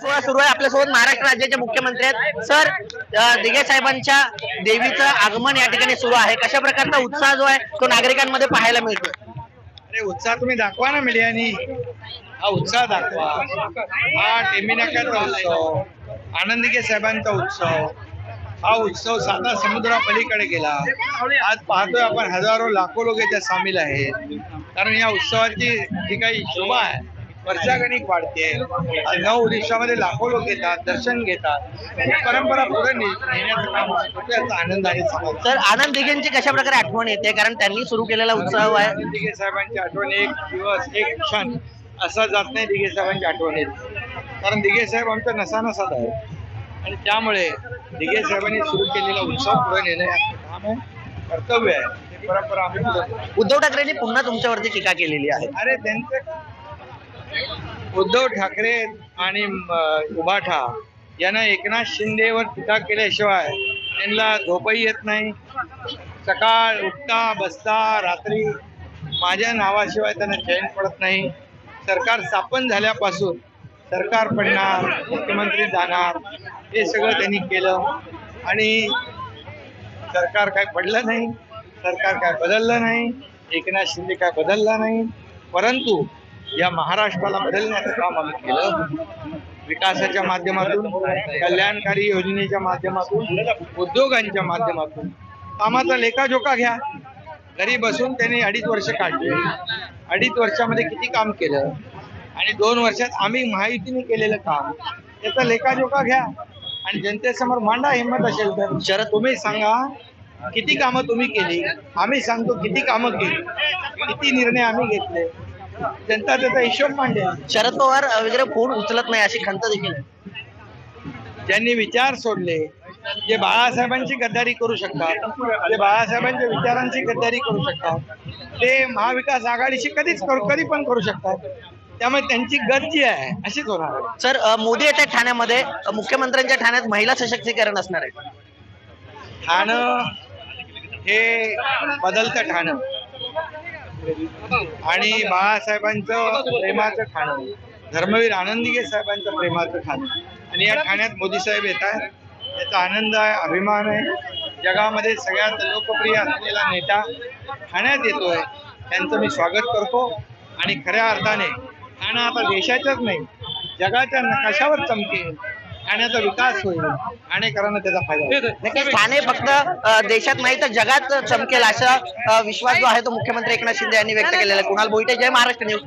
सुरू आहे. आपल्यासोबत महाराष्ट्र राज्याचे मुख्यमंत्री आहेत. सर दिघे साहेबांच्या देवीचं आगमन या ठिकाणी सुरू आहे. कशा प्रकारचा उत्साह जो आहे तो नागरिकांमध्ये पाहायला मिळतो अरे उत्साह तुम्ही दाखवा ना मीडियानी. हा उत्साह दाखवा. हा टेमिनाकाचा उत्सव आनंदिके साहेबांचा उत्सव. हा उत्सव साधा समुद्रापलीकडे गेला. आज पाहतोय आपण हजारो लाखो लोक याच्यात सामील आहेत. कारण या उत्सवाची जी काही शोभा आहे वर्षागणिक वाढते. नऊ दिवसामध्ये लाखो लोक येतात दर्शन घेतात. परंपरा पुढे नेण्याचं काम आनंद आहे तर आनंद दिघेंची कशा प्रकारे आठवण येते? कारण त्यांनी सुरू केलेला उत्सव आहे. दिघे साहेबांची आठवण एक दिवस एक क्षण. असा जात नाही दिघे साहेबांची आठवण येते. कारण दिघे साहेब आमच्या नसानसात आहे आणि त्यामुळे दिघे साहेबांनी सुरू केलेला उत्सव पुढे नेणं हे काम आहे कर्तव्य आहे. ही परंपरा आम्ही पुढे नेऊ. उद्धव ठाकरेंनी पुन्हा तुमच्यावरती टीका केलेली आहे. अरे त्यांचं उद्धव ठाकरे आणि उभाठा उबाठा यांना एकनाथ शिंदेवर टीका केल्याशिवाय त्यांना झोपही येत नाही. सकाळ उठता बसता रात्री माझ्या नावाशिवाय त्यांना चैन पडत नाही. सरकार स्थापन झाल्यापासून सरकार पडणार मुख्यमंत्री जाणार हे सगळं त्यांनी केलं. आणि सरकार काय पडलं नाही सरकार काय बदललं नाही एकनाथ शिंदे काय बदलला नाही. परंतु या महाराष्ट्राला बदलण्याचं काम आम्ही केलं. विकासाच्या माध्यमातून कल्याणकारी योजनेच्या माध्यमातून उद्योगांच्या माध्यमातून. कामाचा लेखाजोखा घ्या. घरी बसून त्यांनी अडीच वर्ष काढले. अडीच वर्षामध्ये किती काम केलं? आणि दोन वर्षात आम्ही महायुतीने केलेलं काम. त्याचा लेखाजोखा घ्या. आणि जनतेसमोर मांडा हिंमत असेल तर. शरद तुम्ही सांगा किती कामं तुम्ही केली? आम्ही सांगतो किती कामं केली? किती निर्णय आम्ही घेतले? जनता त्याचा हिशोब मांडेल. शरद पवार वगैरे फोन उचलत नाही अशी खंत देखील. ज्यांनी विचार सोडले जे बाळासाहेबांची गद्दारी करू शकतात जे बाळासाहेबांच्या विचारांची गद्दारी करू शकतात ते महाविकास आघाडीशी कधीच करू कधी पण करू शकतात. त्यामुळे त्यांची गत जी आहे अशीच होणार सर मोदी येत्या ठाण्यामध्ये मुख्यमंत्र्यांच्या ठाण्यात महिला सशक्तीकरण असणार आहे. ठाणं हे बदलतं ठाणं. आणि बाळासाहेबांचं प्रेमाचं ठाणं धर्मवीर आनंदीगे साहेबांचं प्रेमाचं ठाणं आणि या ठाण्यात मोदी साहेब येत आहेत याचा आनंद आहे अभिमान आहे. जगामध्ये सगळ्यात लोकप्रिय असलेला नेता ठाण्यात येतोय. त्यांचं मी स्वागत करतो. आणि खऱ्या अर्थाने ठाणं आता देशाच्याच नाही जगाच्या नकाशावर चमकेल. ठाण्याचा विकास होईल ठाणेकरांना त्याचा फायदा नक्कीच ठाणे फक्त देशात नाही तर जगात चमकेल असा विश्वास जो आहे तो मुख्यमंत्री एकनाथ शिंदे यांनी व्यक्त केलेला आहे. कुणाल बोईटे जय महाराष्ट्र न्यूज.